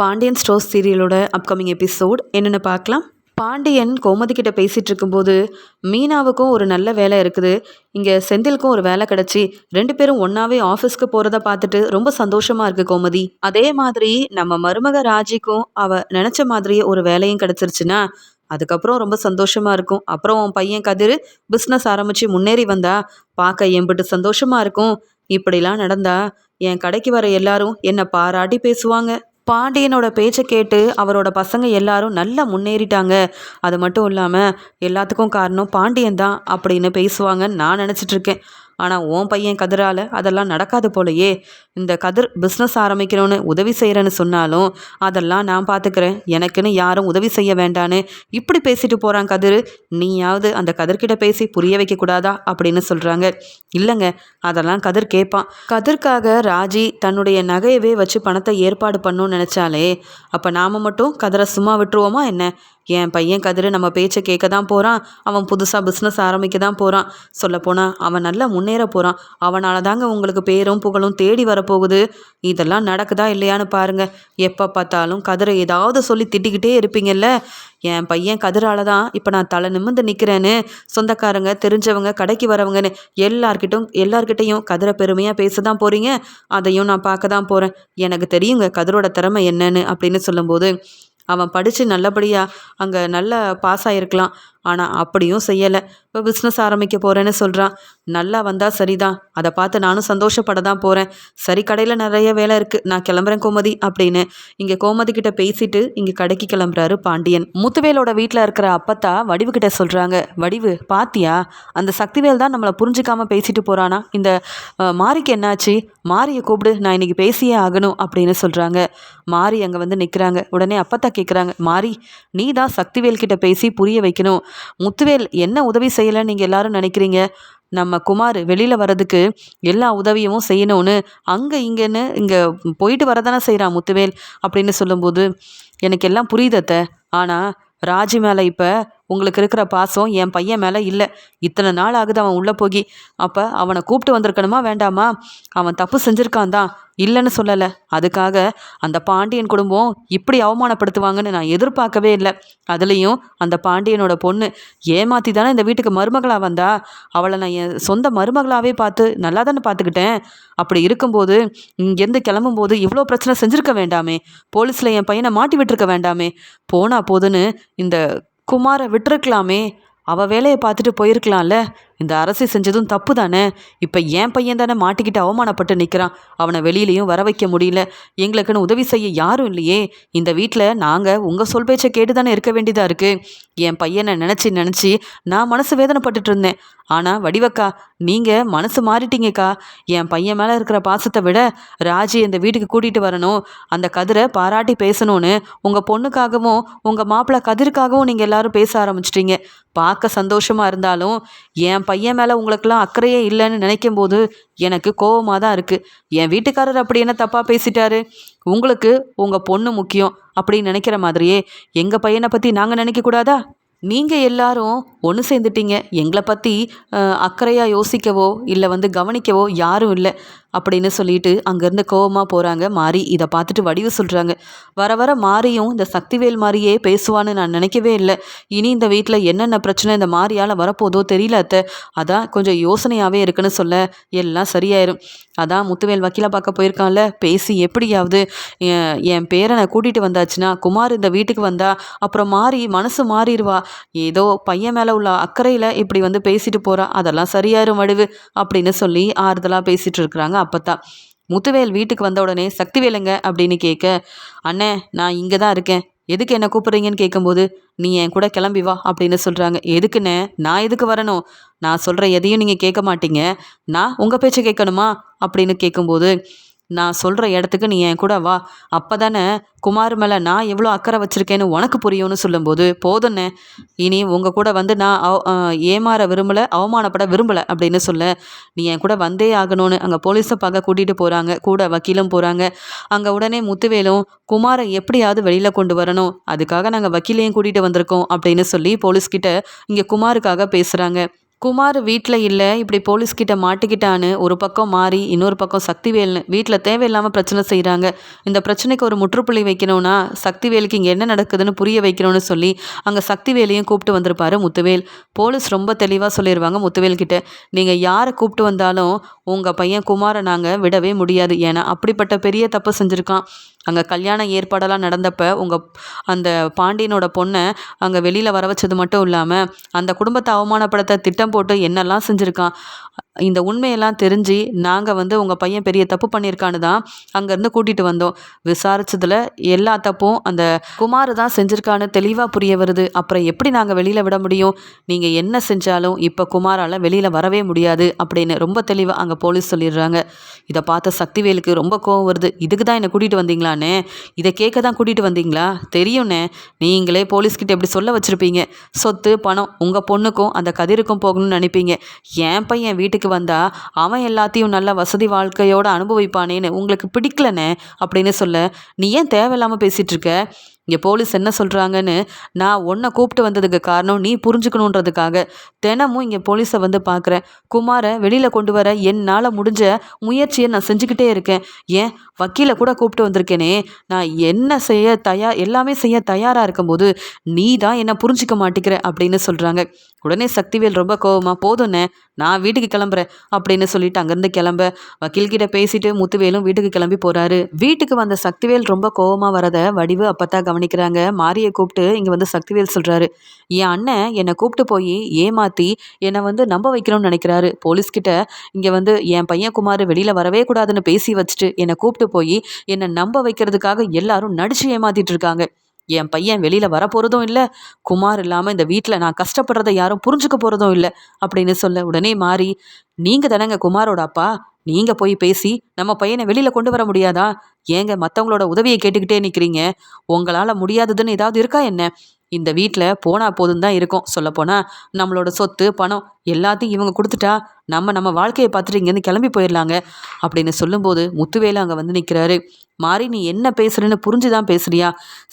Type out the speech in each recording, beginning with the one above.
Pandian stores சீரியலோட upcoming episode என்னென்னு பார்க்கலாம். பாண்டியன் கோமதி கிட்ட பேசிட்டு இருக்கும்போது மீனாவுக்கும் ஒரு நல்ல வேலை இருக்குது. இங்கே செந்திலுக்கும் ஒரு வேலை கிடச்சி ரெண்டு பேரும் ஒன்றாவே ஆஃபீஸ்க்கு போகிறத பார்த்துட்டு ரொம்ப சந்தோஷமாக இருக்குது கோமதி. அதே மாதிரி நம்ம மருமக ராஜிக்கும் அவள் நினச்ச மாதிரியே ஒரு வேலையும் கிடச்சிருச்சுன்னா அதுக்கப்புறம் ரொம்ப சந்தோஷமா இருக்கும். அப்புறம் உன் பையன் கதிர் பிஸ்னஸ் ஆரம்பித்து முன்னேறி வந்தா பார்க்க எம்பிட்டு சந்தோஷமா இருக்கும். இப்படிலாம் நடந்தா என் கடைக்கு வர எல்லாரும் என்னை பாராட்டி பேசுவாங்க. பாண்டியனோட பேச்சை கேட்டு அவரோட பசங்க எல்லாரும் நல்லா முன்னேறிட்டாங்க. அது மட்டும் இல்லாமல் எல்லாத்துக்கும் காரணம் பாண்டியன் தான் அப்படின்னு பேசுவாங்கன்னு நான் நினச்சிட்ருக்கேன் ஆனால் உன் பையன் கதிரால் அதெல்லாம் நடக்காது போலையே. இந்த கதிர் பிஸ்னஸ் ஆரம்பிக்கிறோன்னு உதவி செய்கிறேன்னு சொன்னாலும் அதெல்லாம் நான் பார்த்துக்கிறேன் எனக்குன்னு யாரும் உதவி செய்ய வேண்டான்னு இப்படி பேசிட்டு போகிறான் கதிர். நீயாவது அந்த கதிர்கிட்ட பேசி புரிய வைக்கக்கூடாதா அப்படின்னு சொல்கிறாங்க இல்லைங்க அதெல்லாம் கதிர் கேட்பான். கதிர்க்காக ராஜி தன்னுடைய நகையவே வச்சு பணத்தை ஏற்பாடு பண்ணணும்னு நினச்சாலே அப்போ நாம் மட்டும் கதிரை சும்மா விட்டுருவோமா என்ன? என் பையன் கதிர் நம்ம பேச்சை கேட்க தான் போகிறான் அவன் புதுசாக பிஸ்னஸ் ஆரம்பிக்க தான் போகிறான் சொல்லப்போனால் அவன் நல்லா முன்னேற போகிறான் அவனால தாங்க உங்களுக்கு பேரும் புகழும் தேடி வரப்போகுது. இதெல்லாம் நடக்குதா இல்லையான்னு பாருங்கள் எப்போ பார்த்தாலும் கதிரை ஏதாவது சொல்லி திட்டிக்கிட்டே இருப்பீங்கல்ல. என் பையன் கதிரால தான் இப்போ நான் தலை நிமிர்ந்து நிற்கிறேன்னு சொந்தக்காரங்க தெரிஞ்சவங்க கடைக்கு வரவங்கன்னு எல்லார்கிட்டும் எல்லார்கிட்டையும் கதிரை பெருமையாக பேச தான் போகிறீங்க அதையும் நான் பார்க்க தான் போகிறேன் எனக்கு தெரியுங்க கதிரோட திறமை என்னன்னு அப்படின்னு சொல்லும்போது அவன் படித்து நல்லபடியாக அங்கே நல்ல பாஸ் ஆகிருக்கலாம் ஆனால் அப்படியும் செய்யலை. இப்போ பிஸ்னஸ் ஆரம்பிக்க போகிறேன்னு சொல்கிறான் நல்லா வந்தால் சரிதான். அதை பார்த்து நானும் சந்தோஷப்பட தான் போகிறேன் சரி கடையில் நிறைய வேலை இருக்குது நான் கிளம்புறேன் கோமதி அப்படின்னு. இங்கே கோமதி கிட்ட பேசிட்டு இங்கே கடைக்கு கிளம்புறாரு பாண்டியன். முத்துவேலோட வீட்டில் இருக்கிற அப்பத்தா வடிவு கிட்ட சொல்கிறாங்க வடிவு பாத்தியா? அந்த சக்திவேல் தான் நம்மளை புரிஞ்சுக்காம பேசிட்டு போகிறானா இந்த மாரிக்கு என்னாச்சு? மாரியை கூப்பிடு நான் இன்றைக்கி பேசியே ஆகணும் அப்படின்னு சொல்கிறாங்க மாரி அங்கே வந்து நிற்கிறாங்க உடனே அப்பத்தா கேட்குறாங்க மாரி நீ தான் சக்திவேல் கிட்ட பேசி புரிய வைக்கணும். முத்துவேல் என்ன உதவி செய்யலைன்னு நீங்கள் எல்லாரும் நினைக்கிறீங்க? நம்ம குமார் வெளியில் வர்றதுக்கு எல்லா உதவியும் செய்யணும்னு அங்கே இங்கேன்னு இங்கே போயிட்டு வரதானே செய்கிறான் முத்துவேல்? அப்படின்னு சொல்லும்போது எனக்கு எல்லாம் புரியுதத்த ஆனால் ராஜி மேலே இப்போ உங்களுக்கு இருக்கிற பாசம் என் பையன் மேலே இல்லை. இத்தனை நாள் ஆகுது அவன் உள்ளே போகி. அப்போ அவனை கூப்பிட்டு வந்திருக்கணுமா? வேண்டாமா? அவன் தப்பு செஞ்சுருக்கான் தான். இல்லைன்னு சொல்லலை. அதுக்காக அந்த பாண்டியன் குடும்பம் இப்படி அவமானப்படுத்துவாங்கன்னு நான் எதிர்பார்க்கவே இல்லை. அதுலேயும் அந்த பாண்டியனோட பொண்ணு ஏமாற்றி தானே இந்த வீட்டுக்கு மருமகளாக வந்தா? அவளை நான் என் சொந்த மருமகளாகவே பார்த்து நல்லா தானே பார்த்துக்கிட்டேன். அப்படி இருக்கும்போது இங்கேருந்து கிளம்பும்போது இவ்வளோ பிரச்சனை செஞ்சுருக்க வேண்டாமே. போலீஸில் என் பையனை மாட்டி விட்டுருக்க வேண்டாமே. போனா போதுன்னு இந்த குமாரை விட்டுருக்கலாமே. அவள் வேலையை பார்த்துட்டு போயிருக்கலாம்ல. இந்த அரசு செஞ்சதும் தப்பு தானே இப்போ என் பையன் தானே மாட்டிக்கிட்டு அவமானப்பட்டு நிற்கிறான் அவனை வெளியிலையும் வர வைக்க முடியல. எங்களுக்குன்னு உதவி செய்ய யாரும் இல்லையே. இந்த வீட்டில் நாங்கள் உங்கள் சொல் பேச்சை கேட்டு தானே இருக்க வேண்டியதாக இருக்குது என் பையனை நினச்சி நினச்சி நான் மனசு வேதனைப்பட்டுட்டு இருந்தேன். ஆனால் வடிவக்கா நீங்கள் மனசு மாறிட்டீங்கக்கா. என் பையன் மேலே இருக்கிற பாசத்தை விட ராஜி இந்த வீட்டுக்கு கூட்டிகிட்டு வரணும். அந்த கதிரை பாராட்டி பேசணும்னு உங்கள் பொண்ணுக்காகவும் உங்கள் மாப்பிள்ளை கதிருக்காகவும் நீங்கள் எல்லாரும் பேச ஆரம்பிச்சிட்டீங்க. பார்க்க சந்தோஷமாக இருந்தாலும் என் பையன் மேலே உங்களுக்கெல்லாம் அக்கறையே இல்லைன்னு நினைக்கும் போது எனக்கு கோபமாக தான் இருக்குது என் வீட்டுக்காரர் அப்படி என்ன தப்பாக பேசிட்டாரு? உங்களுக்கு உங்கள் பொண்ணு முக்கியம் அப்படின்னு நினைக்கிற மாதிரியே எங்கள் பையனை பற்றி நாங்கள் நினைக்கக்கூடாதா நீங்கள் எல்லாரும் ஒன்று சேர்ந்துட்டீங்க. எங்களை பற்றி அக்கறையாக யோசிக்கவோ இல்லை வந்து கவனிக்கவோ யாரும் இல்லை அப்படின்னு சொல்லிட்டு அங்கேருந்து கோவமாக போகிறாங்க மாறி இதை பார்த்துட்டு வடிவு சொல்கிறாங்க வர வர மாறியும் இந்த சக்திவேல் மாதிரியே பேசுவான்னு நான் நினைக்கவே இல்லை. இனி இந்த வீட்டில் என்னென்ன பிரச்சனை இந்த மாறியால் வரப்போதோ தெரியல அத்தை. அதான் கொஞ்சம் யோசனையாகவே இருக்குன்னு சொல்ல எல்லாம் சரியாயிரும். அதான் முத்துவேல் வக்கீலை பார்க்க போயிருக்கான்ல. பேசி எப்படியாவது என் பேரனை கூட்டிகிட்டு வந்தாச்சுன்னா குமார் இந்த வீட்டுக்கு வந்தா அப்புறம் மாறி மனசு மாறிடுவா. ஏதோ பையன் மேலே உள்ள அக்கறையில் இப்படி வந்து பேசிட்டு போகிறா அதெல்லாம் சரியாயிரும் வடிவு அப்படின்னு சொல்லி ஆறுதலாக பேசிகிட்டு இருக்கிறாங்க அப்பத்தான் முத்துவேல் வீட்டுக்கு வந்த உடனே சக்திவேலுங்க அப்படின்னு கேட்க அண்ணே நான் இங்கே தான் இருக்கேன். எதுக்கு என்ன கூப்பிட்றீங்கன்னு கேட்கும்போது நீ என் கூட கிளம்பி வா அப்படின்னு சொல்கிறாங்க எதுக்குண்ணே? நான் எதுக்கு வரணும்? நான் சொல்கிற எதையும் நீங்கள் கேட்க மாட்டீங்க. நான் உங்கள் பேச்சை கேட்கணுமா? அப்படின்னு கேட்கும்போது நான் சொல்கிற இடத்துக்கு நீ என் கூட வா. அப்போ தானே குமார் மேலே நான் எவ்வளோ அக்கறை வச்சுருக்கேன்னு உனக்கு புரியும்னு சொல்லும்போது போதுண்ணே இனி உங்கள் கூட வந்து நான் ஏமாற விரும்பலை அவமானப்பட விரும்பலை அப்படின்னு சொல்ல. நீ என் கூட வந்தே ஆகணும்னு அங்கே போலீஸை பார்க்க கூட்டிகிட்டு போகிறாங்க கூட வக்கீலும் போகிறாங்க அங்கே உடனே முத்துவேலும் குமாரை எப்படியாவது வெளியில் கொண்டு வரணும். அதுக்காக நாங்கள் வக்கீலையும் கூட்டிகிட்டு வந்திருக்கோம் அப்படின்னு சொல்லி போலீஸ்கிட்ட இங்கே குமாருக்காக பேசுகிறாங்க குமார் வீட்டில் இல்லை இப்படி போலீஸ்கிட்ட மாட்டிக்கிட்டான்னு ஒரு பக்கம் மாறி இன்னொரு பக்கம் சக்திவேல்னு வீட்டில் தேவையில்லாமல் பிரச்சனை செய்கிறாங்க இந்த பிரச்சனைக்கு ஒரு முற்றுப்புள்ளி வைக்கணும்னா சக்திவேலுக்கு இங்கே என்ன நடக்குதுன்னு புரிய வைக்கணும்னு சொல்லி அங்கே சக்திவேலையும் கூப்பிட்டு வந்திருப்பாரு முத்துவேல். போலீஸ் ரொம்ப தெளிவாக சொல்லிடுவாங்க முத்துவேல்கிட்ட நீங்கள் யாரை கூப்பிட்டு வந்தாலும் உங்கள் பையன் குமாரை நாங்கள் விடவே முடியாது. ஏன்னா அப்படிப்பட்ட பெரிய தப்பு செஞ்சுருக்கான். அங்கே கல்யாண ஏற்பாடெல்லாம் நடந்தப்போ உங்கள் அந்த பாண்டியனோட பொண்ணை அங்கே வெளியில் வர வச்சது மட்டும் இல்லாமல் அந்த குடும்பத்தை அவமானப்படுத்த திட்டம் போட்டு என்னெல்லாம் செஞ்சுருக்கான்? இந்த உண்மையெல்லாம் தெரிஞ்சு நாங்கள் வந்து உங்கள் பையன் பெரிய தப்பு பண்ணியிருக்கான்னு தான் அங்கேருந்து கூட்டிகிட்டு வந்தோம். விசாரிச்சதில் எல்லா தப்பும் அந்த குமார் தான் செஞ்சுருக்கான்னு தெளிவாக புரிய வருது. அப்புறம் எப்படி நாங்கள் வெளியில் விட முடியும்? நீங்கள் என்ன செஞ்சாலும் இப்போ குமாரால் வெளியில் வரவே முடியாது அப்படின்னு ரொம்ப தெளிவாக அங்கே போலீஸ் சொல்லிடுறாங்க. இதை பார்த்த சக்திவேலுக்கு ரொம்ப கோவம் வருது. இதுக்கு தான் என்னை கூட்டிகிட்டு வந்தீங்களாண்ணே? இதை கேட்க தான் கூட்டிகிட்டு வந்தீங்களா? தெரியும்ண்ணே. நீங்களே போலீஸ்கிட்ட எப்படி சொல்ல வச்சுருப்பீங்க. சொத்து பணம் உங்கள் பொண்ணுக்கும் அந்த கதிருக்கும் போகணும்னு நினைப்பீங்க. என் பையன் வீட்டுக்கு வந்தா அவன் எல்லாத்தையும் நல்ல வசதி வாழ்க்கையோட அனுபவிப்பானேன்னு உங்களுக்கு பிடிக்கலனே அப்படின்னு சொல்ல நீ ஏன் தேவையில்லாமல் பேசிகிட்டு இருக்க? இங்கே போலீஸ் என்ன சொல்கிறாங்கன்னு நான் உன்னை கூப்பிட்டு வந்ததுக்கு காரணம் நீ புரிஞ்சுக்கணுன்றதுக்காக தினமும் இங்கே போலீஸை வந்து பார்க்குறேன் குமாரை வெளியில் கொண்டு வர என்னால் முடிஞ்ச முயற்சியை நான் செஞ்சுக்கிட்டே இருக்கேன். ஏன்? வக்கீலை கூட கூப்பிட்டு வந்திருக்கேனே. நான் என்ன செய்ய தயார் எல்லாமே செய்ய தயாராக இருக்கும்போது நீ தான் என்னை புரிஞ்சிக்க மாட்டேங்கிற அப்படின்னு சொல்கிறாங்க உடனே சக்திவேல் ரொம்ப கோவமாக போதும்ண்ணே நான் வீட்டுக்கு கிளம்புறேன் அப்படின்னு சொல்லிட்டு அங்கேருந்து கிளம்ப வக்கீல்கிட்ட பேசிட்டு முத்துவேலும் வீட்டுக்கு கிளம்பி போகிறாரு வீட்டுக்கு வந்த சக்திவேல் ரொம்ப கோவமாக வரத வடிவு அப்பத்தான் கவனிக்கிறாங்க. மாரியை கூப்பிட்டு இங்கே வந்து சக்திவேல் சொல்கிறாரு என் அண்ணன் என்னை கூப்பிட்டு போய் ஏமாற்றி என்னை வந்து நம்ப வைக்கணும்னு நினைக்கிறாரு. போலீஸ்கிட்ட இங்கே வந்து என் பையன் குமார் வெளியில் வரவே கூடாதுன்னு பேசி வச்சுட்டு என்னை கூப்பிட்டு போய் என்னை நம்ப வைக்கிறதுக்காக எல்லாரும் நடிச்சு ஏமாத்திட்டு இருக்காங்க. என் பையன் வெளியில் வரப்போகிறதும் இல்லை. குமார் இல்லாமல் இந்த வீட்டில் நான் கஷ்டப்படுறத யாரும் புரிஞ்சுக்க போகிறதும் இல்லை அப்படின்னு சொல்ல உடனே மாறி நீங்கள் தானேங்க குமாரோட அப்பா? நீங்கள் போய் பேசி நம்ம பையனை வெளியில் கொண்டு வர முடியாதா? ஏங்க மற்றவங்களோட உதவியை கேட்டுக்கிட்டே நிற்கிறீங்க உங்களால் முடியாததுன்னு ஏதாவது இருக்கா என்ன? இந்த வீட்டில் போனால் போதும் தான் இருக்கும். சொல்லப்போனால் நம்மளோட சொத்து பணம் எல்லாத்தையும் இவங்க கொடுத்துட்டா நம்ம நம்ம வாழ்க்கையை பார்த்துட்டு இங்கேருந்து கிளம்பி போயிடலாங்க அப்படின்னு சொல்லும்போது முத்துவேலு அங்கே வந்து நிற்கிறாரு மாறி நீ என்ன பேசுறேன்னு புரிஞ்சு தான் பேசுறியா?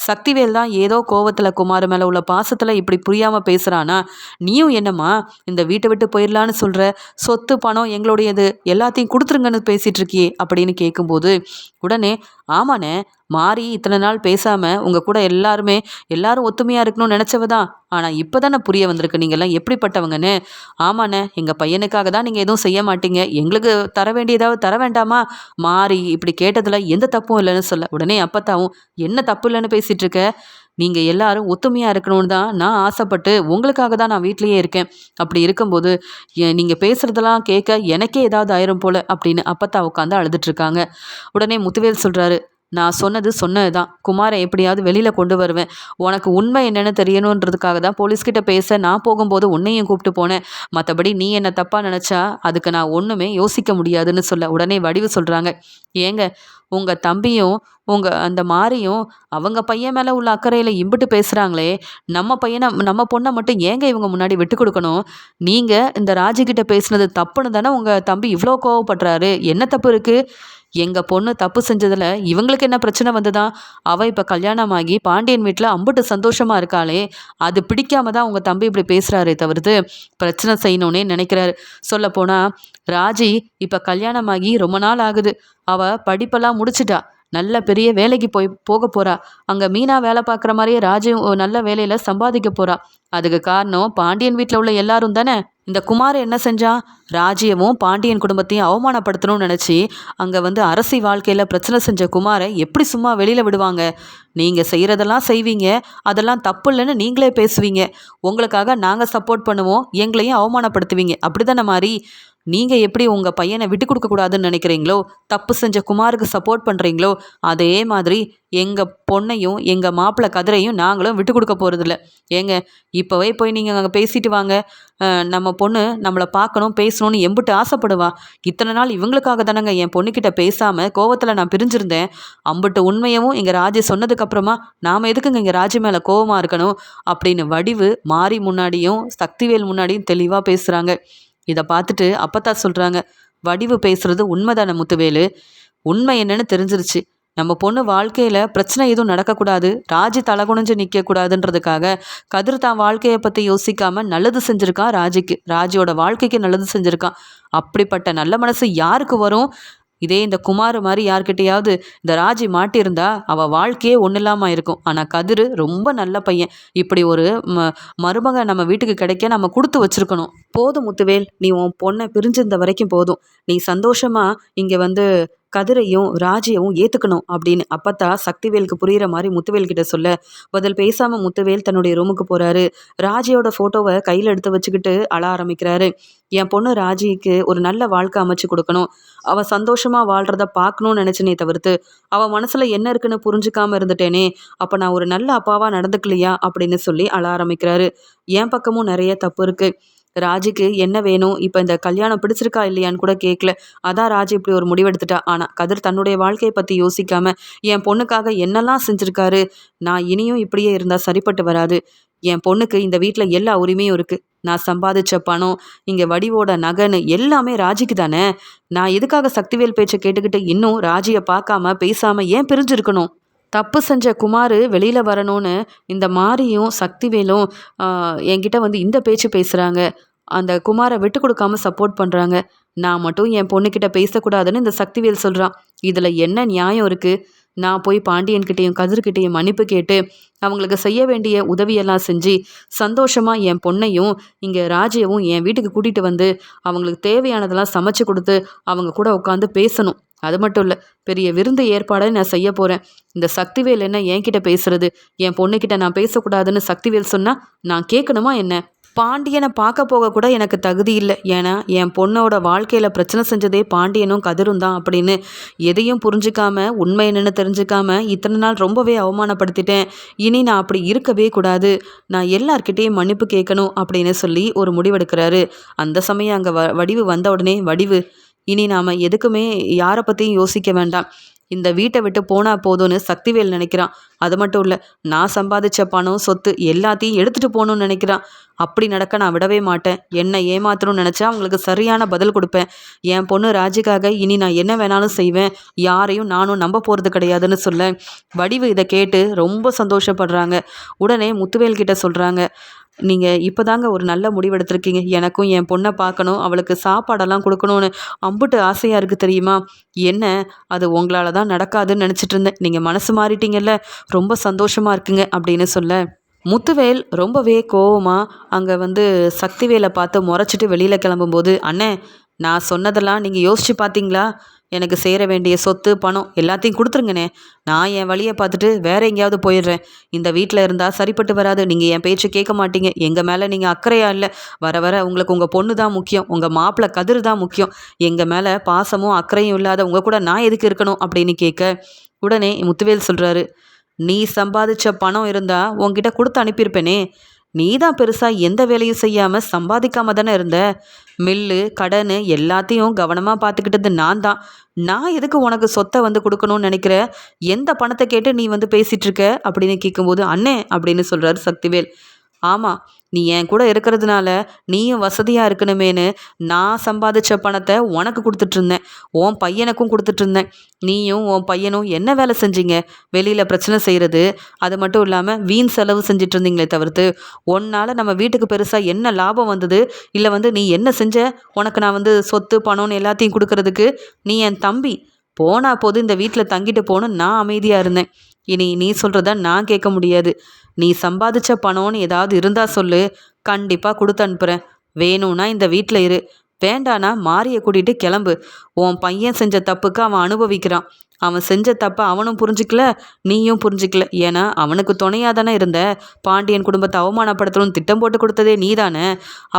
சக்திவேல் தான் ஏதோ கோவத்தில் குமார் மேலே உள்ள பாசத்தில் இப்படி புரியாமல் பேசுகிறானா நீயும் என்னம்மா இந்த வீட்டை விட்டு போயிடலான்னு சொல்கிற சொத்து பணம் எங்களுடையது எல்லாத்தையும் கொடுத்துருங்கன்னு பேசிகிட்டு இருக்கியே அப்படின்னு கேட்கும்போது உடனே ஆமாண்ணே மாறி இத்தனை நாள் பேசாமல் உங்கள் கூட எல்லாருமே எல்லாரும் ஒத்துமையாக இருக்கணும்னு நினச்சவ தான். ஆனால் இப்போ தானே புரிய வந்திருக்கு நீங்கள்லாம் எப்படிப்பட்டவங்கன்னு. ஆமாண்ணே எங்கள் பையனுக்காக தான் நீங்கள் எதுவும் செய்ய மாட்டீங்க. எங்களுக்கு தர வேண்டியதாவது தர வேண்டாமா? மாறி இப்படி கேட்டதில் எந்த தப்பும் இல்லைன்னு சொல்ல உடனே அப்பத்தாவும் என்ன தப்பு இல்லைன்னு பேசிகிட்டு இருக்க? நீங்கள் எல்லாரும் ஒத்துமையாக இருக்கணும்னு தான் நான் ஆசைப்பட்டு உங்களுக்காக தான் நான் வீட்லேயே இருக்கேன். அப்படி இருக்கும்போது நீங்கள் பேசுகிறதெல்லாம் கேட்க எனக்கே ஏதாவது ஆயிரும் போல் அப்படின்னு அப்பத்தா உட்காந்து அழுதுட்ருக்காங்க உடனே முத்துவேல் சொல்கிறாரு நான் சொன்னது சொன்னது தான் குமாரை எப்படியாவது வெளியில் கொண்டு வருவேன். உனக்கு உண்மை என்னென்னு தெரியணுன்றதுக்காக தான் போலீஸ்கிட்ட பேச நான் போகும்போது உன்னையும் கூப்பிட்டு போனேன். மற்றபடி நீ என்ன தப்பாக நினச்சா அதுக்கு நான் ஒன்றுமே யோசிக்க முடியாதுன்னு சொல்ல உடனே வடிவு சொல்கிறாங்க ஏங்க உங்கள் தம்பியும் உங்கள் அந்த மாரியும் அவங்க பையன் மேலே உள்ள அக்கறையில் இம்பிட்டு பேசுகிறாங்களே நம்ம பையனை நம்ம பொண்ணை மட்டும் ஏங்க இவங்க முன்னாடி விட்டு கொடுக்கணும்? நீங்கள் இந்த ராஜிக்கிட்ட பேசுனது தப்புன்னு தானே உங்கள் தம்பி இவ்வளோ கோவப்படுறாரு? என்ன தப்பு இருக்குது எங்கள் பொண்ணு தப்பு செஞ்சதில் இவங்களுக்கு என்ன பிரச்சனை வந்துதான் அவள் இப்போ கல்யாணமாகி பாண்டியன் வீட்டில் அம்புட்டு சந்தோஷமாக இருக்காளே அது பிடிக்காம தான் உங்கள் தம்பி இப்படி பேசுகிறாரே தவிர்த்து பிரச்சனை செய்யணுன்னே நினைக்கிறாரு. சொல்லப்போனால் ராஜி இப்போ கல்யாணமாகி ரொம்ப நாள் ஆகுது. அவள் படிப்பெல்லாம் முடிச்சிட்டா. நல்ல பெரிய வேலைக்கு போய் போக போகிறா அங்கே மீனா வேலை பார்க்குற மாதிரியே ராஜு நல்ல வேலையில் சம்பாதிக்க போகிறா அதுக்கு காரணம் பாண்டியன் வீட்டில் உள்ள எல்லாரும் தானே. இந்த குமார் என்ன செஞ்சான் ராஜ்யமும் பாண்டியன் குடும்பத்தையும் அவமானப்படுத்தணும்னு நினச்சி அங்கே வந்து அரசி வாழ்க்கையில் பிரச்சனை செஞ்ச குமாரை எப்படி சும்மா வெளியில் விடுவாங்க? நீங்கள் செய்கிறதெல்லாம் செய்வீங்க. அதெல்லாம் தப்பு இல்லைன்னு நீங்களே பேசுவீங்க. உங்களுக்காக நாங்கள் சப்போர்ட் பண்ணுவோம். எங்களையும் அவமானப்படுத்துவீங்க. அப்படி தானே மாதிரி நீங்கள் எப்படி உங்கள் பையனை விட்டு கொடுக்கக்கூடாதுன்னு நினைக்கிறீங்களோ தப்பு செஞ்ச குமாருக்கு சப்போர்ட் பண்ணுறீங்களோ அதே மாதிரி எங்கள் பொண்ணையும் எங்கள் மாப்பிள்ளை கதிரையும் நாங்களும் விட்டு கொடுக்க போகிறதில்ல ஏங்க இப்போவே போய் நீங்கள் அங்கே பேசிட்டு வாங்க. நம்ம பொண்ணு நம்மளை பார்க்கணும் பேசணும்னு எம்பிட்டு ஆசைப்படுவா. இத்தனை நாள் இவங்களுக்காக தானேங்க என் பொண்ணுக்கிட்ட பேசாமல் கோவத்தில் நான் பிரிஞ்சிருந்தேன். அம்பிட்டு உண்மையவும் எங்கள் ராஜி சொன்னதுக்கப்புறமா நாம் எதுக்குங்க இங்கே ராஜி மேலே கோவமாக இருக்கணும்? அப்படின்னு வடிவு மாறி முன்னாடியும் சக்திவேல் முன்னாடியும் தெளிவாக பேசுகிறாங்க இதை பார்த்துட்டு அப்பத்தா சொல்கிறாங்க வடிவு பேசுகிறது உண்மைதானே முத்துவேலு? உண்மை என்னன்னு தெரிஞ்சிருச்சு. நம்ம பொண்ணு வாழ்க்கையில் பிரச்சனை எதுவும் நடக்கக்கூடாது. ராஜி தலகுணிஞ்சு நிற்கக்கூடாதுன்றதுக்காக கதிர் தான் வாழ்க்கையை பற்றி யோசிக்காமல் நல்லது செஞ்சுருக்கான் ராஜிக்கு. ராஜியோட வாழ்க்கைக்கு நல்லது செஞ்சுருக்கான். அப்படிப்பட்ட நல்ல மனசு யாருக்கு வரும்? இதே இந்த குமார் மாதிரி யார்கிட்டையாவது இந்த ராஜி மாட்டியிருந்தா அவள் வாழ்க்கையே ஒன்றும் இல்லாமல் இருக்கும் ஆனால் கதிர் ரொம்ப நல்ல பையன். இப்படி ஒரு ம மருமக நம்ம வீட்டுக்கு கிடைக்க நம்ம கொடுத்து வச்சுருக்கணும். போதும் முத்துவேல் நீ உன் பொண்ணை பிரிஞ்சிருந்த வரைக்கும் போதும். நீ சந்தோஷமாக இங்கே வந்து கதிரையும் ராஜியவும் ஏற்றுக்கணும் அப்படின்னு அப்பத்தா சக்திவேலுக்கு புரிகிற மாதிரி முத்துவேல் கிட்ட சொல்ல பதில் பேசாமல் முத்துவேல் தன்னுடைய ரூமுக்கு போகிறாரு ராஜியோட ஃபோட்டோவை கையில் எடுத்து வச்சுக்கிட்டு அழ ஆரம்பிக்கிறாரு. என் பொண்ணு ராஜிக்கு ஒரு நல்ல வாழ்க்கை அமைச்சு கொடுக்கணும். அவள் சந்தோஷமாக வாழ்கிறத பார்க்கணும்னு நினச்சினே தவிர்த்து அவள் மனசில் என்ன இருக்குன்னு புரிஞ்சுக்காம இருந்துட்டேனே அப்போ நான் ஒரு நல்ல அப்பாவாக நடந்துக்கலையா? அப்படின்னு சொல்லி அழ ஆரம்பிக்கிறாரு. என் பக்கமும் நிறைய தப்பு இருக்குது ராஜிக்கு என்ன வேணும்? இப்போ இந்த கல்யாணம் பிடிச்சிருக்கா இல்லையான்னு கூட கேட்கல அதான் ராஜி இப்படி ஒரு முடிவெடுத்துட்டா. ஆனால் கதிர் தன்னுடைய வாழ்க்கையை பற்றி யோசிக்காம என் பொண்ணுக்காக என்னெல்லாம் செஞ்சுருக்காரு? நான் இனியும் இப்படியே இருந்தால் சரிப்பட்டு வராது. என் பொண்ணுக்கு இந்த வீட்டில் எல்லா உரிமையும் இருக்குது நான் சம்பாதிச்ச பணம் இங்கே வடிவோட நகன்னு எல்லாமே ராஜிக்கு தானே? நான் எதுக்காக சக்திவேல் பேச்சை கேட்டுக்கிட்டு இன்னும் ராஜியை பார்க்காம பேசாமல் ஏன் பிரிஞ்சிருக்கணும்? தப்பு செஞ்ச குமார் வெளியில் வரணும்னு இந்த மாரியும் சக்திவேலும் என்கிட்ட வந்து இந்த பேச்சு பேசுகிறாங்க அந்த குமாரை விட்டு கொடுக்காம சப்போர்ட் பண்ணுறாங்க நான் மட்டும் என் பொண்ணுக்கிட்ட பேசக்கூடாதுன்னு இந்த சக்திவேல் சொல்கிறான் இதில் என்ன நியாயம் இருக்குது நான் போய் பாண்டியன்கிட்டையும் கதிர்கிட்டையும் மன்னிப்பு கேட்டு அவங்களுக்கு செய்ய வேண்டிய உதவியெல்லாம் செஞ்சு சந்தோஷமாக என் பொண்ணையும் இங்கே ராஜியவும் என் வீட்டுக்கு கூட்டிகிட்டு வந்து அவங்களுக்கு தேவையானதெல்லாம் சமைச்சு கொடுத்து அவங்க கூட உட்காந்து பேசணும். அது மட்டும் இல்லை பெரிய விருந்து ஏற்பாடை நான் செய்ய போகிறேன் இந்த சக்திவேல் என்ன என்கிட்ட பேசுறது? என் பொண்ணுக்கிட்ட நான் பேசக்கூடாதுன்னு சக்திவேல் சொன்னால் நான் கேட்கணுமா என்ன? பாண்டியனை பார்க்க போக கூட எனக்கு தகுதி இல்லை. ஏன்னா என் பொண்ணோட வாழ்க்கையில் பிரச்சனை செஞ்சதே பாண்டியனும் கதிரும் தான் அப்படின்னு எதையும் புரிஞ்சுக்காம உண்மை என்னென்னு தெரிஞ்சுக்காம இத்தனை நாள் ரொம்பவே அவமானப்படுத்திட்டேன். இனி நான் அப்படி இருக்கவே கூடாது. நான் எல்லார்கிட்டேயும் மன்னிப்பு கேட்கணும் அப்படின்னு சொல்லி ஒரு முடிவெடுக்கிறாரு. அந்த சமயம் அங்கே வ வடிவு வந்த உடனே வடிவு இனி நாம் எதுக்குமே யாரை பற்றியும் யோசிக்க வேண்டாம். இந்த வீட்டை விட்டு போனால் போதும்னு சக்திவேல் நினைக்கிறான். அது மட்டும் இல்லை நான் சம்பாதிச்ச பணம் சொத்து எல்லாத்தையும் எடுத்துகிட்டு போகணும்னு நினைக்கிறான். அப்படி நடக்க நான் விடவே மாட்டேன். என்னை ஏமாத்தணும்னு நினச்சா அவங்களுக்கு சரியான பதில் கொடுப்பேன். என் பொண்ணு ராஜிக்காக இனி நான் என்ன வேணாலும் செய்வேன். யாரையும் நானும் நம்ப போகிறது கிடையாதுன்னு சொல்ல வடிவு இதை கேட்டு ரொம்ப சந்தோஷப்படுறாங்க. உடனே முத்துவேல் கிட்ட சொல்கிறாங்க நீங்கள் இப்போ தாங்க ஒரு நல்ல முடிவெடுத்திருக்கீங்க. எனக்கும் என் பொண்ணை பார்க்கணும். அவளுக்கு சாப்பாடெல்லாம் கொடுக்கணும்னு அம்புட்டு ஆசையாக இருக்குது தெரியுமா? என்ன? அது உங்களால் தான் நடக்காதுன்னு நினச்சிட்டு இருந்தேன். நீங்கள் மனசு மாறிட்டீங்கல்ல? ரொம்ப சந்தோஷமாக இருக்குங்க அப்படின்னு சொல்ல. முத்துவேல் ரொம்பவே கோவமாக அங்கே வந்து சக்திவேலை பார்த்து முறைச்சிட்டு வெளியில் கிளம்பும்போது அண்ணே நான் சொன்னதெல்லாம் நீங்கள் யோசித்து பார்த்தீங்களா? எனக்கு சேர வேண்டிய சொத்து பணம் எல்லாத்தையும் கொடுத்துருங்கண்ணே. நான் என் வழியை பார்த்துட்டு வேற எங்கேயாவது போயிடுறேன். இந்த வீட்டில் இருந்தால் சரிப்பட்டு வராது. நீங்கள் என் பேச்சு கேட்க மாட்டீங்க. எங்கள் மேலே நீங்கள் அக்கறையா இல்லை. வர வர உங்களுக்கு உங்கள் பொண்ணு தான் முக்கியம். உங்கள் மாப்பிள்ளை கதிர் தான் முக்கியம். எங்கள் மேலே பாசமும் அக்கறையும் இல்லாத உங்கள் கூட நான் எதுக்கு இருக்கணும் அப்படின்னு கேட்க உடனே முத்துவேல் சொல்கிறாரு நீ சம்பாதிச்ச பணம் இருந்தால் உங்ககிட்ட கொடுத்து அனுப்பியிருப்பேனே. நீ தான் பெருசாக எந்த வேலையும் செய்யாமல் சம்பாதிக்காம தானே இருந்த? மில்லு கடன் எல்லாத்தையும் கவனமாக பார்த்துக்கிட்டது நான் தான் நான் எதுக்கு உனக்கு சொத்தை வந்து கொடுக்கணும்னு நினைக்கிற? எந்த பணத்தை கேட்டு நீ வந்து பேசிகிட்ருக்க அப்படின்னு கேட்கும்போது அண்ணே அப்படின்னு சொல்கிறாரு சக்திவேல். ஆமாம் நீ என் கூட இருக்கிறதுனால நீயும் வசதியாக இருக்கணுமேனு நான் சம்பாதிச்ச பணத்தை உனக்கு கொடுத்துட்ருந்தேன் உன் பையனுக்கும் கொடுத்துட்ருந்தேன் நீயும் உன் பையனும் என்ன வேலை செஞ்சீங்க? வெளியில் பிரச்சனை செய்கிறது அது மட்டும் இல்லாமல் வீண் செலவு செஞ்சிட்டு இருந்தீங்களே தவிர்த்து ஒன்னால் நம்ம வீட்டுக்கு பெருசாக என்ன லாபம் வந்தது? இல்லை வந்து நீ என்ன செஞ்ச? உனக்கு நான் வந்து சொத்து பணம்னு எல்லாத்தையும் கொடுக்கறதுக்கு நீ என் தம்பி. போனா போது இந்த வீட்டில் தங்கிட்டு போகணும் நான் அமைதியாக இருந்தேன். இனி நீ சொல்கிறத நான் கேட்க முடியாது. நீ சம்பாதிச்ச பணம்னு ஏதாவது இருந்தால் சொல்லு. கண்டிப்பாக கொடுத்து அனுப்புகிறேன் வேணும்னா இந்த வீட்டில் இரு. வேண்டானா மாரியை கூட்டிகிட்டு கிளம்பு. உன் பையன் செஞ்ச தப்புக்கு அவன் அனுபவிக்கிறான். அவன் செஞ்ச தப்பை அவனும் புரிஞ்சிக்கல நீயும் புரிஞ்சிக்கல. ஏன்னா அவனுக்கு துணையாக தானே இருந்த. பாண்டியன் குடும்பத்தை அவமானப்படுத்தணும்னு திட்டம் போட்டு கொடுத்ததே நீ தானே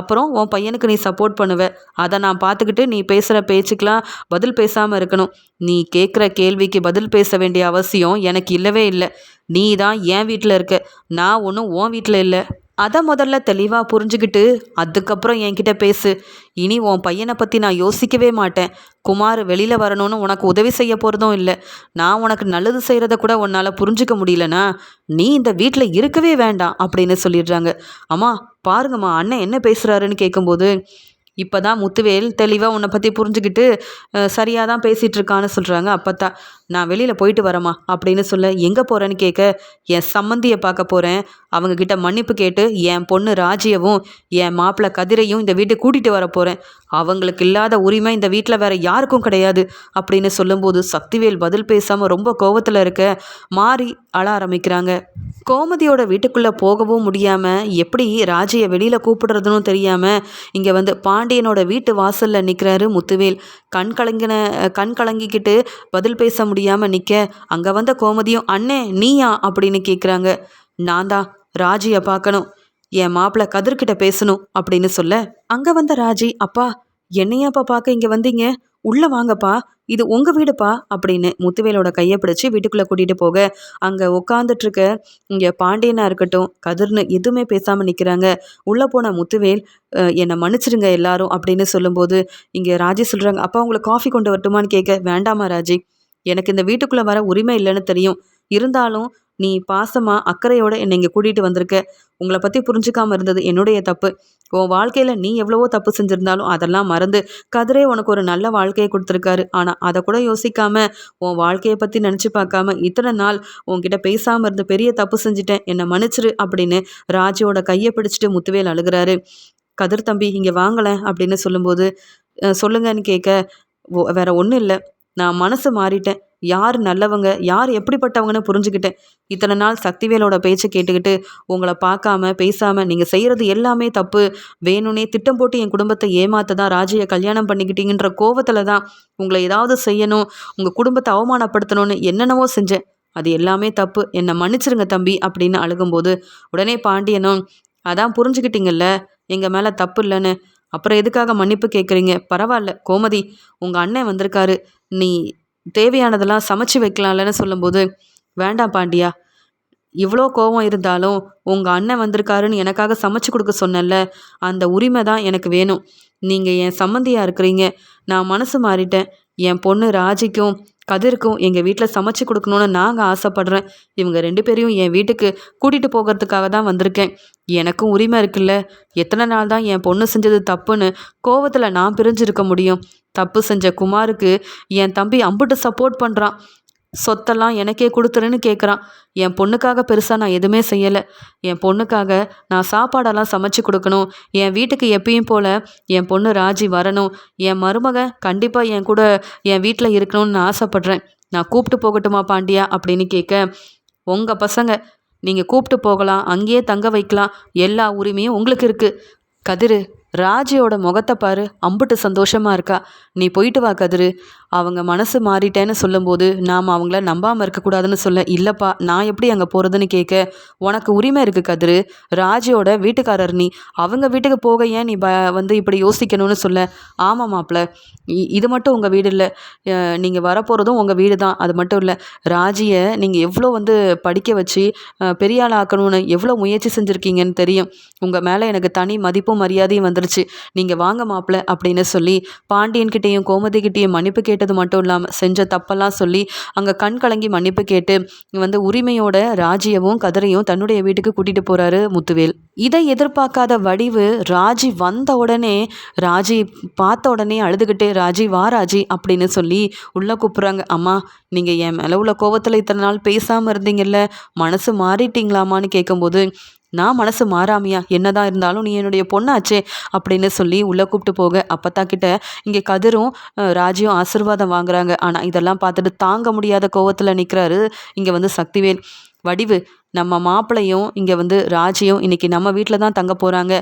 அப்புறம் உன் பையனுக்கு நீ சப்போர்ட் பண்ணுவ. அதை நான் பார்த்துக்கிட்டு நீ பேசுகிற பேச்சுக்கெலாம் பதில் பேசாமல் இருக்கணும். நீ கேட்குற கேள்விக்கு பதில் பேச வேண்டிய அவசியம் எனக்கு இல்லவே இல்லை. நீ தான் என் வீட்டில் இருக்க. நான் ஒன்றும் உன் வீட்டில் இல்லை. அதை முதல்ல தெளிவாக புரிஞ்சுக்கிட்டு அதுக்கப்புறம் என்கிட்ட பேசு. இனி உன் பையனை பற்றி நான் யோசிக்கவே மாட்டேன். குமார் வெளியில் வரணும்னு உனக்கு உதவி செய்ய போகிறதும் இல்லை. நான் உனக்கு நல்லது செய்கிறத கூட உன்னால் புரிஞ்சுக்க முடியலனா நீ இந்த வீட்டில் இருக்கவே வேண்டாம் அப்படின்னு சொல்லிடுறாங்க. அம்மா பாருங்கம்மா அண்ணன் என்ன பேசுகிறாருன்னு கேட்கும்போது இப்போ தான் முத்துவேல் தெளிவாக உன்னை பற்றி புரிஞ்சுக்கிட்டு சரியாக தான் பேசிகிட்டு இருக்கான்னு சொல்கிறாங்க அப்போ தான் நான் வெளியில் போயிட்டு வரேம்மா அப்படின்னு சொல்ல எங்கே போகிறேன்னு கேட்க என் சம்மந்தியை பார்க்க போகிறேன் அவங்கக்கிட்ட மன்னிப்பு கேட்டு என் பொண்ணு ராஜியவும் என் மாப்பிள்ளை கதிரையும் இந்த வீட்டுக்கு கூட்டிகிட்டு வர போகிறேன் அவங்களுக்கு இல்லாத உரிமை இந்த வீட்டில் வேற யாருக்கும் கிடையாது. அப்படின்னு சொல்லும்போது சக்திவேல் பதில் பேசாமல் ரொம்ப கோவத்தில் இருக்க மாறி அழ ஆரம்பிக்கிறாங்க. கோமதியோட வீட்டுக்குள்ளே போகவும் முடியாமல் எப்படி ராஜியை வெளியில் கூப்பிடுறதுன்னு தெரியாமல் இங்கே வந்து பாண்டியனோட வீட்டு வாசலில் நிற்கிறாரு முத்துவேல். கண் கலங்கின கண் கலங்கிக்கிட்டு பதில் பேச முடியாமல் நிற்க அங்கே வந்த கோமதியும் அண்ணே நீயா? அப்படின்னு கேட்குறாங்க நான் தான் ராஜியை பார்க்கணும். என் மாப்பிள்ள கதிர்கிட்ட பேசணும் அப்படின்னு சொல்ல அங்கே வந்த ராஜி அப்பா என்னையாப்பா பார்க்க இங்கே வந்தீங்க? உள்ளே வாங்கப்பா. இது உங்கள் வீடுப்பா அப்படின்னு முத்துவேலோட கையை பிடிச்சி வீட்டுக்குள்ளே கூட்டிகிட்டு போக அங்கே உட்காந்துட்ருக்க இங்கே பாண்டியனாக இருக்கட்டும் கதிர்னு எதுவுமே பேசாமல் நிற்கிறாங்க உள்ளே போன முத்துவேல் என்னை மன்னிச்சிடுங்க எல்லாரும் அப்படின்னு சொல்லும்போது இங்கே ராஜி சொல்கிறாங்க அப்பா உங்களுக்கு காஃபி கொண்டு வரட்டுமான்னு கேட்க வேண்டாமா ராஜி? எனக்கு இந்த வீட்டுக்குள்ளே வர உரிமை இல்லைன்னு தெரியும். இருந்தாலும் நீ பாசமாக அக்கறையோடு என்னை இங்கே கூட்டிகிட்டு வந்திருக்க. உங்களை பற்றி புரிஞ்சுக்காமல் இருந்தது என்னுடைய தப்பு. உன் வாழ்க்கையில் நீ எவ்வளவோ தப்பு செஞ்சுருந்தாலும் அதெல்லாம் மறந்து கதிரே உனக்கு ஒரு நல்ல வாழ்க்கையை கொடுத்துருக்காரு. ஆனால் அதை கூட யோசிக்காமல் உன் வாழ்க்கையை பற்றி நினச்சி பார்க்காம இத்தனை நாள் உன்கிட்ட பேசாமல் இருந்து பெரிய தப்பு செஞ்சுட்டேன் என்னை மன்னிச்சிரு அப்படின்னு ராஜியோட கையை பிடிச்சிட்டு முத்துவேல் அழுகிறாரு. கதிர் தம்பி இங்கே வாங்கலை அப்படின்னு சொல்லும்போது சொல்லுங்கன்னு கேட்க வேற ஒன்றும் இல்லை. நான் மனசு மாறிட்டேன். யார் நல்லவங்க யார் எப்படிப்பட்டவங்கன்னு புரிஞ்சுக்கிட்டேன். இத்தனை நாள் சக்திவேலோட பேச்சை கேட்டுக்கிட்டு உங்களை பார்க்காம பேசாமல் நீங்கள் செய்கிறது எல்லாமே தப்பு. வேணும்னே திட்டம் போட்டு என் குடும்பத்தை ஏமாத்த தான் கல்யாணம் பண்ணிக்கிட்டீங்கன்ற கோவத்தில் தான் உங்களை ஏதாவது செய்யணும் உங்கள் குடும்பத்தை அவமானப்படுத்தணும்னு என்னென்னவோ செஞ்சேன். அது எல்லாமே தப்பு. என்னை மன்னிச்சிருங்க தம்பி அப்படின்னு அழுகும்போது உடனே பாண்டியனும் அதான் புரிஞ்சுக்கிட்டீங்கல்ல எங்கள் மேலே தப்பு இல்லைன்னு அப்புறம் எதுக்காக மன்னிப்பு கேட்குறீங்க பரவாயில்ல கோமதி உங்கள் அண்ணன் வந்திருக்காரு. நீ தேவையானதெல்லாம் சமைச்சு வைக்கலாம்லன்னு சொல்லும்போது வேண்டாம் பாண்டியா. இவ்வளோ கோவம் இருந்தாலும் உங்கள் அண்ணன் வந்திருக்காருன்னு எனக்காக சமைச்சு கொடுக்க சொன்னல அந்த உரிமை தான் எனக்கு வேணும். நீங்கள் என் சம்மந்தியாக இருக்கிறீங்க. நான் மனசு மாறிட்டேன். என் பொண்ணு ராஜிக்கும் கதிருக்கும் எங்கள் வீட்டில் சமைச்சு கொடுக்கணுன்னு நாங்கள் ஆசைப்படுறேன். இவங்க ரெண்டு பேரையும் என் வீட்டுக்கு கூட்டிகிட்டு போகிறதுக்காக தான் வந்திருக்கேன். எனக்கும் உரிமை இருக்குல்ல. எத்தனை நாள் தான் என் பொண்ணு செஞ்சது தப்புன்னு கோவத்தில் நான் பிரிஞ்சிருக்க முடியும். தப்பு செஞ்ச குமாருக்கு என் தம்பி அம்புட்டு சப்போர்ட் பண்ணுறான் சொத்தெல்லாம் எனக்கே கொடுத்துருன்னு கேட்குறான் என் பொண்ணுக்காக பெருசாக நான் எதுவுமே செய்யலை. என் பொண்ணுக்காக நான் சாப்பாடெல்லாம் சமைச்சு கொடுக்கணும். என் வீட்டுக்கு எப்பயும் போல் என் பொண்ணு ராஜி வரணும். என் மருமக கண்டிப்பாக என் கூட என் வீட்டில் இருக்கணும்னு நான் ஆசைப்பட்றேன். நான் கூப்பிட்டு போகட்டுமா பாண்டியா? அப்படின்னு கேட்க உங்கள் பசங்க நீங்கள் கூப்பிட்டு போகலாம். அங்கேயே தங்க வைக்கலாம். எல்லா உரிமையும் உங்களுக்கு இருக்குது கதிர் ராஜியோட முகத்தை பாரு. அம்புட்டு சந்தோஷமாக இருக்கா. நீ போயிட்டு வா கதிரு. அவங்க மனசு மாறிட்டேன்னு சொல்லும்போது நாம் அவங்கள நம்பாமல் இருக்கக்கூடாதுன்னு சொல்ல இல்லைப்பா நான் எப்படி அங்கே போகிறதுன்னு கேட்க? உனக்கு உரிமை இருக்குது கதிரு. ராஜியோட வீட்டுக்காரர் நீ. அவங்க வீட்டுக்கு போக ஏன் நீ ப வந்து இப்படி யோசிக்கணும்னு சொல்ல? ஆமாம் மாப்பிள்ள இது மட்டும் உங்கள் வீடு இல்லை. நீங்கள் வரப்போகிறதும் உங்கள் வீடு தான். அது மட்டும் இல்லை. ராஜியை நீங்கள் எவ்வளோ வந்து படிக்க வச்சு பெரிய ஆள் ஆக்கணும்னு எவ்வளோ முயற்சி செஞ்சுருக்கீங்கன்னு தெரியும். உங்கள் மேலே எனக்கு தனி மதிப்பும் மரியாதையும் வந்துருச்சு. நீங்கள் வாங்க மாப்பிள்ள அப்படின்னு சொல்லி பாண்டியன்கிட்டேயும் கோமதிக்கிட்டேயும் மன்னிப்பு கேட்டது மட்டும் இல்லாமல் செஞ்ச தப்பெல்லாம் சொல்லி அங்கே கண் கலங்கி மன்னிப்பு கேட்டு வந்து உரிமையோட ராஜியவும் கதிரையும் தன்னுடைய வீட்டுக்கு கூட்டிகிட்டு போகிறாரு முத்துவேல். இதை எதிர்பார்க்காத வடிவு ராஜி வந்த உடனே ராஜி பார்த்த உடனே அழுதுகிட்டே ராஜி வா ராஜி அப்படின்னு சொல்லி உள்ளே கூப்பிட்றாங்க. அம்மா நீங்கள் என் மேலே உள்ள கோவத்தில் இத்தனை நாள் பேசாமல் இருந்தீங்கல்ல மனசு மாறிட்டீங்களாமான்னு கேட்கும்போது நான் மனசு மாறாமையா? என்னதான் இருந்தாலும் நீ என்னுடைய பொண்ணாச்சே அப்படின்னு சொல்லி உள்ளே கூப்பிட்டு போக. அப்பத்தா கிட்ட இங்கே கதிரும் ராஜியும் ஆசிர்வாதம் வாங்குறாங்க. ஆனால் இதெல்லாம் பார்த்துட்டு தாங்க முடியாத கோவத்தில் நிற்கிறாரு இங்கே வந்து சக்திவேல். வடிவு நம்ம மாப்பிள்ளையும் இங்கே வந்து ராஜியும் இன்றைக்கி நம்ம வீட்டில் தான் தங்க போகிறாங்க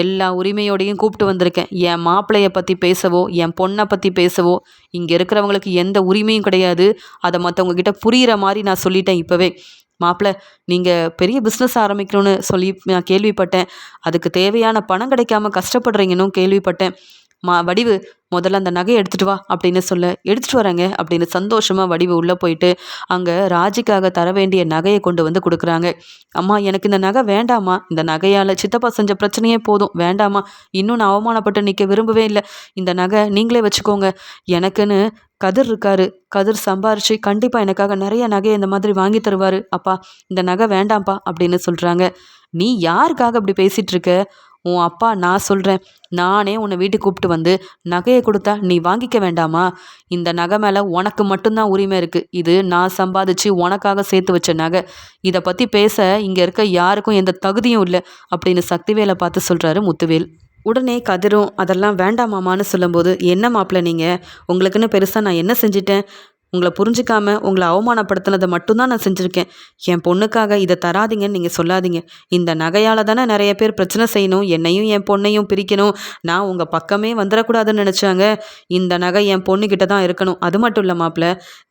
எல்லா உரிமையோடையும் கூப்பிட்டு வந்திருக்கேன். என் மாப்பிள்ளையை பற்றி பேசவோ என் பொண்ணை பற்றி பேசவோ இங்கே இருக்கிறவங்களுக்கு எந்த உரிமையும் கிடையாது. அதை மற்றவங்க கிட்ட புரிகிற மாதிரி நான் சொல்லிட்டேன் இப்போவே. மாப்பிள்ள நீங்கள் பெரிய பிஸ்னஸ் ஆரம்பிக்கணும்னு சொல்லி நான் கேள்விப்பட்டேன். அதுக்கு தேவையான பணம் கிடைக்காம கஷ்டப்படுறீங்கன்னு கேள்விப்பட்டேன். மா வடிவு முதல்ல அந்த நகையை எடுத்துகிட்டு வா அப்படின்னு சொல்ல எடுத்துகிட்டு வரேங்க அப்படின்னு சந்தோஷமாக வடிவு உள்ளே போயிட்டு அங்கே ராஜிக்காக தர வேண்டிய நகையை கொண்டு வந்து கொடுக்குறாங்க. அம்மா எனக்கு இந்த நகை வேண்டாமா இந்த நகையால் சித்தப்பா செஞ்ச பிரச்சனையே போதும். வேண்டாமா இன்னும் நான் அவமானப்பட்டு நிற்க விரும்பவே இல்லை. இந்த நகை நீங்களே வச்சுக்கோங்க. எனக்குன்னு கதிர் இருக்காரு. கதிர் சம்பாரிச்சு கண்டிப்பாக எனக்காக நிறைய நகையை இந்த மாதிரி வாங்கி தருவார். அப்பா இந்த நகை வேண்டாம்ப்பா அப்படின்னு சொல்கிறாங்க நீ யாருக்காக அப்படி பேசிகிட்டு இருக்க? உன் அப்பா நான் சொல்கிறேன் நானே உன்னை வீட்டுக்கு கூப்பிட்டு வந்து நகையை கொடுத்தா நீ வாங்கிக்க வேண்டாமா? இந்த நகை மேலே உனக்கு மட்டும்தான் உரிமை இருக்குது இது நான் சம்பாதிச்சு உனக்காக சேர்த்து வச்ச நகை. இதை பற்றி பேச இங்கே இருக்க யாருக்கும் எந்த தகுதியும் இல்லை அப்படின்னு சக்திவேலை பார்த்து சொல்கிறாரு முத்துவேல். உடனே கதிரும் அதெல்லாம் வேண்டாமாமான்னு சொல்லும்போது என்ன மாப்பிள்ள நீங்கள் உங்களுக்குன்னு பெருசாக நான் என்ன செஞ்சிட்டேன்? உங்களை புரிஞ்சிக்காம உங்களை அவமானப்படுத்தினதை மட்டும்தான் நான் செஞ்சுருக்கேன். என் பொண்ணுக்காக இதை தராதிங்கன்னு நீங்கள் சொல்லாதீங்க. இந்த நகையால் தானே நிறைய பேர் பிரச்சனை செய்யணும் என்னையும் என் பொண்ணையும் பிரிக்கணும். நான் உங்கள் பக்கமே வந்துடக்கூடாதுன்னு நினச்சாங்க. இந்த நகை என் பொண்ணுக்கிட்ட தான் இருக்கணும். அது மட்டும் இல்லை மாப்பிள்ள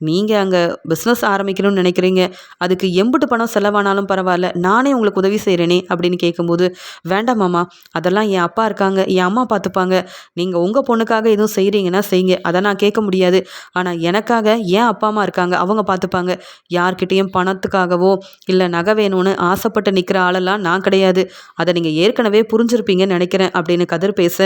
நீங்கள் அங்கே பிஸ்னஸ் ஆரம்பிக்கணும்னு நினைக்கிறீங்க. அதுக்கு எம்பிட்டு பணம் செலவானாலும் பரவாயில்ல நானே உங்களுக்கு உதவி செய்கிறேனே அப்படின்னு கேட்கும்போது வேண்டாம் மாமா அதெல்லாம் என் அப்பா இருக்காங்க என் அம்மா பார்த்துப்பாங்க நீங்கள் உங்கள் பொண்ணுக்காக எதுவும் செய்கிறீங்கன்னா செய்யுங்க. அதை நான் கேட்க முடியாது. ஆனால் எனக்காக ஏன் அப்பா அம்மா இருக்காங்க? அவங்க பார்த்துப்பாங்க. யார்கிட்டேயும் பணத்துக்காகவோ இல்லை நகை வேணும்னு ஆசைப்பட்டு நிற்கிற ஆளெல்லாம் நான் கிடையாது. அதை நீங்கள் ஏற்கனவே புரிஞ்சிருப்பீங்கன்னு நினைக்கிறேன் அப்படின்னு கதிர் பேச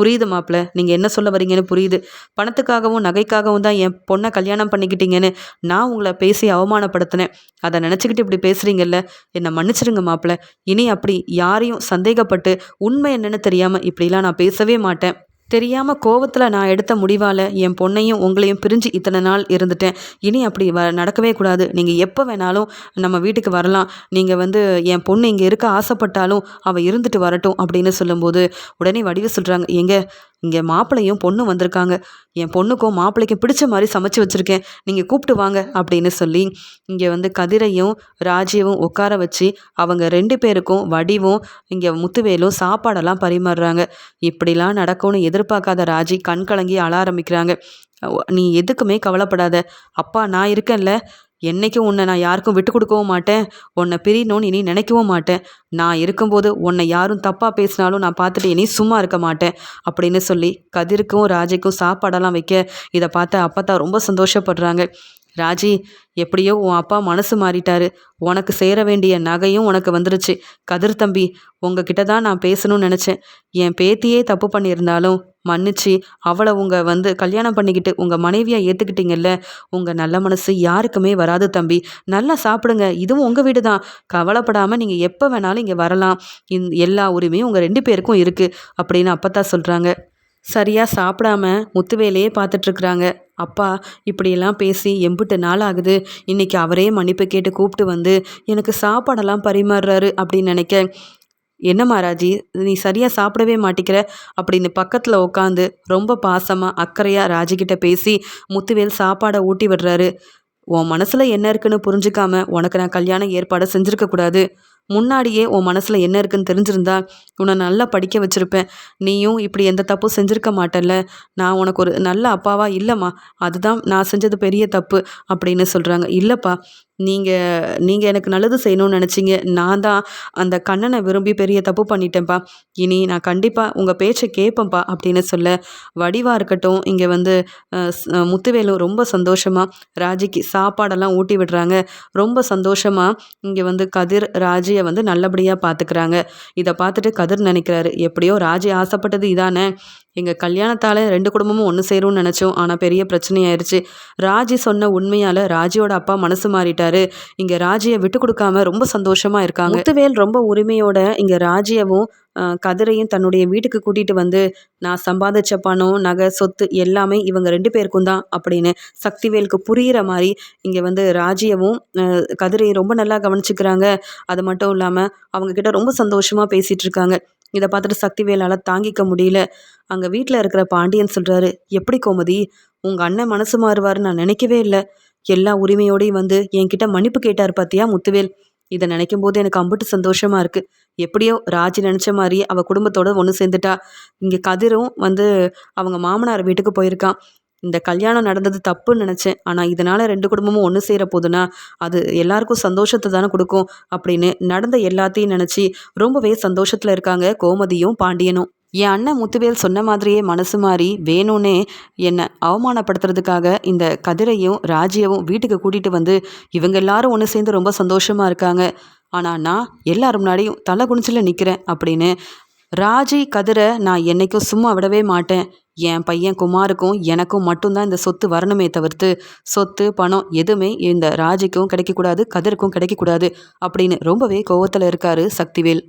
புரியுது மாப்பிள்ள நீங்கள் என்ன சொல்ல வரீங்கன்னு புரியுது. பணத்துக்காகவும் நகைக்காகவும் தான் என் பொண்ணை கல்யாணம் பண்ணிக்கிட்டீங்கன்னு நான் உங்களை பேசி அவமானப்படுத்தினேன். அதை நினச்சிக்கிட்டு இப்படி பேசுகிறீங்கல்ல என்னை மன்னிச்சிருங்க மாப்பிள்ள இனி அப்படி யாரையும் சந்தேகப்பட்டு உண்மை என்னன்னு தெரியாமல் இப்படிலாம் நான் பேசவே மாட்டேன். தெரியாமல் கோவத்தில் நான் எடுத்த முடிவால் என் பொண்ணையும் உங்களையும் பிரிஞ்சு இத்தனை நாள் இருந்துட்டேன். இனி அப்படி வ நடக்கவே கூடாது. நீங்கள் எப்போ வேணாலும் நம்ம வீட்டுக்கு வரலாம். நீங்கள் வந்து என் பொண்ணு இங்கே இருக்க ஆசைப்பட்டாலும் அவள் இருந்துட்டு வரட்டும் அப்படின்னு சொல்லும்போது உடனே வடிவு சொல்கிறாங்க எங்கே இங்கே மாப்பிள்ளையும் பொண்ணும் வந்திருக்காங்க. என் பொண்ணுக்கும் மாப்பிள்ளைக்கும் பிடிச்ச மாதிரி சமைச்சு வச்சுருக்கேன். நீங்கள் கூப்பிட்டு வாங்க அப்படின்னு சொல்லி இங்கே வந்து கதிரையும் ராஜீவும் உட்கார வச்சு அவங்க ரெண்டு பேருக்கும் வடிவும் இங்கே முத்துவேலும் சாப்பாடெல்லாம் பரிமாறுறாங்க. இப்படிலாம் நடக்கும்னு எதிர்பார்க்காத ராஜி கண் கலங்கி அழ ஆரம்பிக்கிறாங்க. நீ எதுக்குமே கவலைப்படாத. அப்பா நான் இருக்கேன்ல. என்றைக்கும் உன்னை நான் யாருக்கும் விட்டு கொடுக்கவும் மாட்டேன். உன்னை பிரியணும்னு இனி நினைக்கவும் மாட்டேன். நான் இருக்கும்போது உன்னை யாரும் தப்பாக பேசினாலும் நான் பார்த்துட்டு இனி சும்மா இருக்க மாட்டேன். அப்படின்னு சொல்லி கதிருக்கும் ராஜைக்கும் சாப்பாடெல்லாம் வைக்க இதை பார்த்து அப்பத்தா ரொம்ப சந்தோஷப்படுறாங்க. ராஜி எப்படியோ உன் அப்பா மனசு மாறிட்டாரு. உனக்கு சேர வேண்டிய நகையும் உனக்கு வந்துருச்சு. கதிர் தம்பி உங்ககிட்ட தான் நான் பேசணும்னு நினச்சேன். என் பேத்தியே தப்பு பண்ணியிருந்தாலும் மன்னிச்சு அவளை உங்கள் வந்து கல்யாணம் பண்ணிக்கிட்டு உங்கள் மனைவியாக ஏற்றுக்கிட்டீங்கல்ல உங்கள் நல்ல மனசு யாருக்குமே வராது தம்பி. நல்லா சாப்பிடுங்க. இதுவும் உங்கள் வீடு தான் கவலைப்படாமல் நீங்கள் எப்போ வேணாலும் இங்கே வரலாம். இந் எல்லா உரிமையும் உங்கள் ரெண்டு பேருக்கும் இருக்குது அப்படின்னு அப்பத்தா சொல்கிறாங்க சரியாக சாப்பிடாம முத்துவேலையே பார்த்துட்ருக்குறாங்க அப்பா இப்படியெல்லாம் பேசி எம்பிட்டு நாள் ஆகுது இன்றைக்கி அவரே மன்னிப்பு கேட்டு கூப்பிட்டு வந்து எனக்கு சாப்பாடெல்லாம் பரிமாறுறாரு அப்படின்னு நினைக்க என்ன மாராஜி நீ சரியாக சாப்பிடவே மாட்டிக்கிற? அப்படின்னு பக்கத்தில் உட்காந்து ரொம்ப பாசமாக அக்கறையாக ராஜிக்கிட்ட பேசி முத்துவேல் சாப்பாடை ஊட்டி விடுறாரு. உன் மனசில் என்ன இருக்குன்னு புரிஞ்சுக்காம உனக்கு நான் கல்யாணம் ஏற்பாடை செஞ்சுருக்கக்கூடாது முன்னாடியே உன் மனசில் என்ன இருக்குன்னு தெரிஞ்சிருந்தா உன்னை நல்லா படிக்க வச்சுருப்பேன். நீயும் இப்படி எந்த தப்பும் செஞ்சுருக்க மாட்டேல்ல. நான் உனக்கு ஒரு நல்ல அப்பாவா இல்லைம்மா. அதுதான் நான் செஞ்சது பெரிய தப்பு அப்படின்னு சொல்கிறாங்க இல்லைப்பா நீங்கள் நீங்கள் எனக்கு நல்லது செய்யணும்னு நினச்சிங்க. நான் தான் அந்த கண்ணனை விரும்பி பெரிய தப்பு பண்ணிட்டேன்ப்பா. இனி நான் கண்டிப்பாக உங்கள் பேச்சை கேட்பேன்ப்பா அப்படின்னு சொல்ல வடிவாக இருக்கட்டும் இங்கே வந்து முத்துவேலு ரொம்ப சந்தோஷமாக ராஜிக்கு சாப்பாடெல்லாம் ஊட்டி விடுறாங்க. ரொம்ப சந்தோஷமாக இங்கே வந்து கதிர் ராஜியை வந்து நல்லபடியாக பார்த்துக்கிறாங்க இதை பார்த்துட்டு கதிர் நினைக்கிறாரு. எப்படியோ ராஜி ஆசைப்பட்டது இதானே? எங்கள் கல்யாணத்தால் ரெண்டு குடும்பமும் ஒன்று சேரும்னு நினச்சோம். ஆனால் பெரிய பிரச்சனையாயிருச்சு. ராஜி சொன்ன உண்மையால் ராஜியோட அப்பா மனசு மாறிட்டாரு. இங்கே ராஜியை விட்டு கொடுக்காம ரொம்ப சந்தோஷமாக இருக்காங்க. முத்துவேல் ரொம்ப உரிமையோட இங்கே ராஜியவும் கதிரையும் தன்னுடைய வீட்டுக்கு கூட்டிகிட்டு வந்து நான் சம்பாதிச்ச பணம் நகை சொத்து எல்லாமே இவங்க ரெண்டு பேருக்கும் தான் அப்படின்னு சக்திவேலுக்கு புரிகிற மாதிரி இங்கே வந்து ராஜியவும் கதிரையும் ரொம்ப நல்லா கவனிச்சுக்கிறாங்க. அது மட்டும் இல்லாமல் அவங்கக்கிட்ட ரொம்ப சந்தோஷமாக பேசிகிட்டு இருக்காங்க. இதை பார்த்துட்டு சக்திவேலால் தாங்கிக்க முடியல. அங்கே வீட்டில் இருக்கிற பாண்டியன் சொல்கிறாரு எப்படி கோமதி உங்கள் அண்ணன் மனசு மாறுவார்னு நான் நினைக்கவே இல்லை. எல்லா உரிமையோடையும் வந்து என்கிட்ட மன்னிப்பு கேட்டார் பார்த்தியா முத்துவேல்? இதை நினைக்கும் போது எனக்கு அம்புட்டு சந்தோஷமாக இருக்குது எப்படியோ ராஜி நினச்ச மாதிரி அவள் குடும்பத்தோடு ஒன்று சேர்ந்துட்டா. இங்கே கதிரும் வந்து அவங்க மாமனார் வீட்டுக்கு போயிருக்கான். இந்த கல்யாணம் நடந்தது தப்புன்னு நினச்சேன். ஆனால் இதனால் ரெண்டு குடும்பமும் ஒன்று சேர போதுன்னா அது எல்லாருக்கும் சந்தோஷத்தை தானே கொடுக்கும் அப்படின்னு நடந்த எல்லாத்தையும் நினச்சி ரொம்பவே சந்தோஷத்தில் இருக்காங்க கோமதியும் பாண்டியனும். என் அண்ணன் முத்துவேல் சொன்ன மாதிரியே மனசு மாறி வேணும்னே என்னை அவமானப்படுத்துறதுக்காக இந்த கதிரையும் ராஜியவும் வீட்டுக்கு கூட்டிகிட்டு வந்து இவங்க எல்லாரும் ஒன்று சேர்ந்து ரொம்ப சந்தோஷமாக இருக்காங்க. ஆனால் நான் எல்லாரும் முன்னாடியும் தலை குனிச்சில் நிற்கிறேன் அப்படின்னு ராஜி கதிரை நான் என்றைக்கும் சும்மா விடவே மாட்டேன். என் பையன் குமாருக்கும் எனக்கும் மட்டும்தான் இந்த சொத்து வரணுமே தவிர்த்து சொத்து பணம் எதுவுமே இந்த ராஜிக்கும் கிடைக்கக்கூடாது கதிருக்கும் கிடைக்கக்கூடாது அப்படின்னு ரொம்பவே கோவத்தில் இருக்காரு சக்திவேல்.